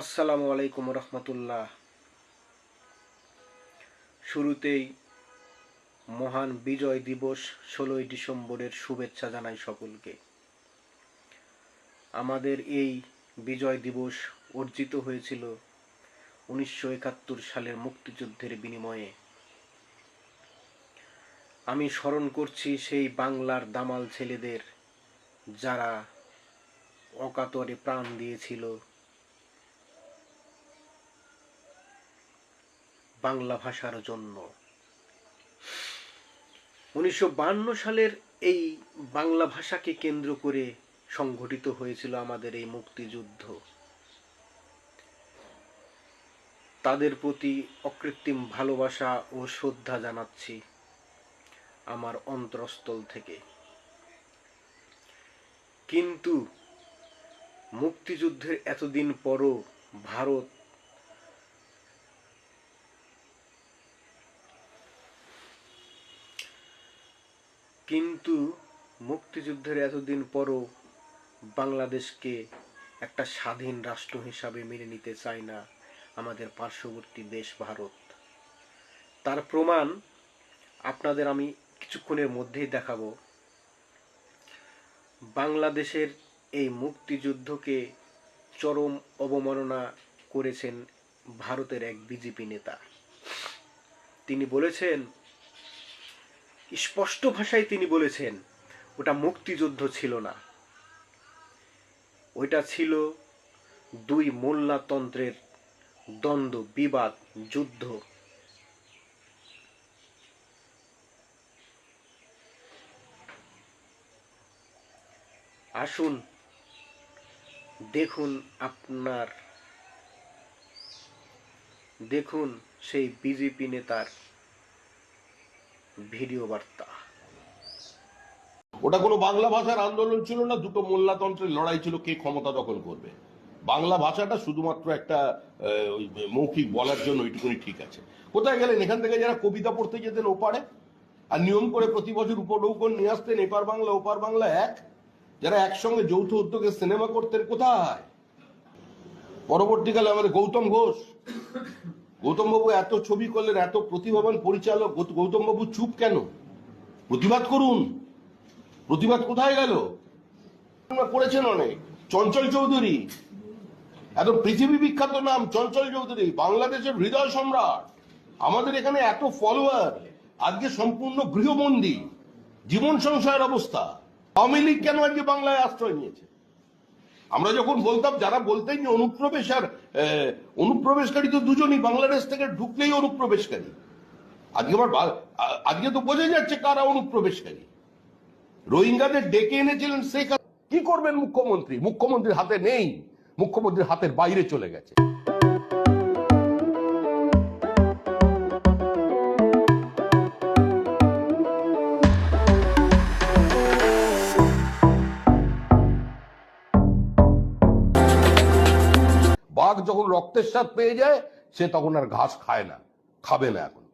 আসসালামু আলাইকুম রহমতুল্লাহ। শুরুতেই মহান বিজয় দিবস ষোলোই ডিসেম্বরের শুভেচ্ছা জানাই সকলকে। আমাদের এই বিজয় দিবস অর্জিত হয়েছিল উনিশশো একাত্তর সালের মুক্তিযুদ্ধের বিনিময়ে। আমি স্মরণ করছি সেই বাংলার দামাল ছেলেদের যারা অকাতরে প্রাণ দিয়েছিল বাংলা ভাষার জন্য। উনিশশো সালের এই বাংলা ভাষাকে কেন্দ্র করে সংঘটিত হয়েছিল আমাদের এই মুক্তিযুদ্ধ। তাদের প্রতি অকৃত্রিম ভালোবাসা ও শ্রদ্ধা জানাচ্ছি আমার অন্তরস্থল থেকে। কিন্তু মুক্তিযুদ্ধের এতদিন পরও ভারত কিন্তু মুক্তিযুদ্ধের এতদিন পরও বাংলাদেশকে একটা স্বাধীন রাষ্ট্র হিসাবে মেনে নিতে চায় না আমাদের পার্শ্ববর্তী দেশ ভারত। তার প্রমাণ আপনাদের আমি কিছুক্ষণের মধ্যেই দেখাবো। বাংলাদেশের এই মুক্তিযুদ্ধকে চরম অবমাননা করেছেন ভারতের এক বিজেপি নেতা। তিনি বলেছেন স্পষ্ট ভাষায় তিনি বলেছেন, ওটা মুক্তিযুদ্ধ ছিল না। ওইটা ছিল দুই মোল্লাতন্ত্রের দ্বন্দ্ব, বিবাদ, যুদ্ধ। আসুন, দেখুন আপনার, দেখুন সেই বিজেপি নেতার ভিডিও বার্তা। ওটা কোনো বাংলা ভাষার আন্দোলন ছিল না, দুটো মোল্লাতন্ত্রের লড়াই ছিল, কে ক্ষমতা দখল করবে। বাংলা ভাষাটা শুধুমাত্র একটা মৌখিক বলার জন্য ওইটুকুনি ঠিক আছে। কোথায় গেলেন? এখান থেকে যারা কবিতা পড়তে যেতেন ওপারে। আর নিয়ম করে প্রতি বছর উপনৌকন নিয়ে আসতেন, এপার বাংলা, ওপার বাংলা এক। যারা একসঙ্গে যৌথ উদ্যোগে সিনেমা করতেন, কোথায়? পরবর্তীকালে আমাদের গৌতম ঘোষ। গৌতম বাবু এত ছবি করলেন, এত প্রতিভাবান পরিচালক গৌতম বাবু চুপ কেন? প্রতিবাদ করুন। প্রতিবাদ কোথায় গেল? করেছেন অনেক। চঞ্চল চৌধুরী, এত পৃথিবী বিখ্যাত নাম, চঞ্চল চৌধুরী, বাংলাদেশের হৃদয় সম্রাট। আমাদের এখানে এত ফলোয়ার আজকে সম্পূর্ণ গৃহবন্দী। জীবন সংশয়ের অবস্থা। আওয়ামী লীগ কেন আজকে বাংলায় আশ্রয় নিয়েছে? আমরা যখন বলতাম, যারা বলতেন যে অনুপ্রবেশ, আর অনুপ্রবেশকারী তো দুজনই, বাংলাদেশ থেকে ঢুকলেই অনুপ্রবেশকারী। আজকে আবার আজকে তো বোঝা যাচ্ছে কারা অনুপ্রবেশকারী। রোহিঙ্গাদের ডেকে এনেছিলেন হাসিনা। কি করবেন মুখ্যমন্ত্রী? মুখ্যমন্ত্রীর হাতে নেই। মুখ্যমন্ত্রীর হাতের বাইরে চলে গেছে। বাঘ যখন রক্তের স্বাদ পেয়ে যায়, সে তখন আর ঘাস খায় না, খাবে না এখন।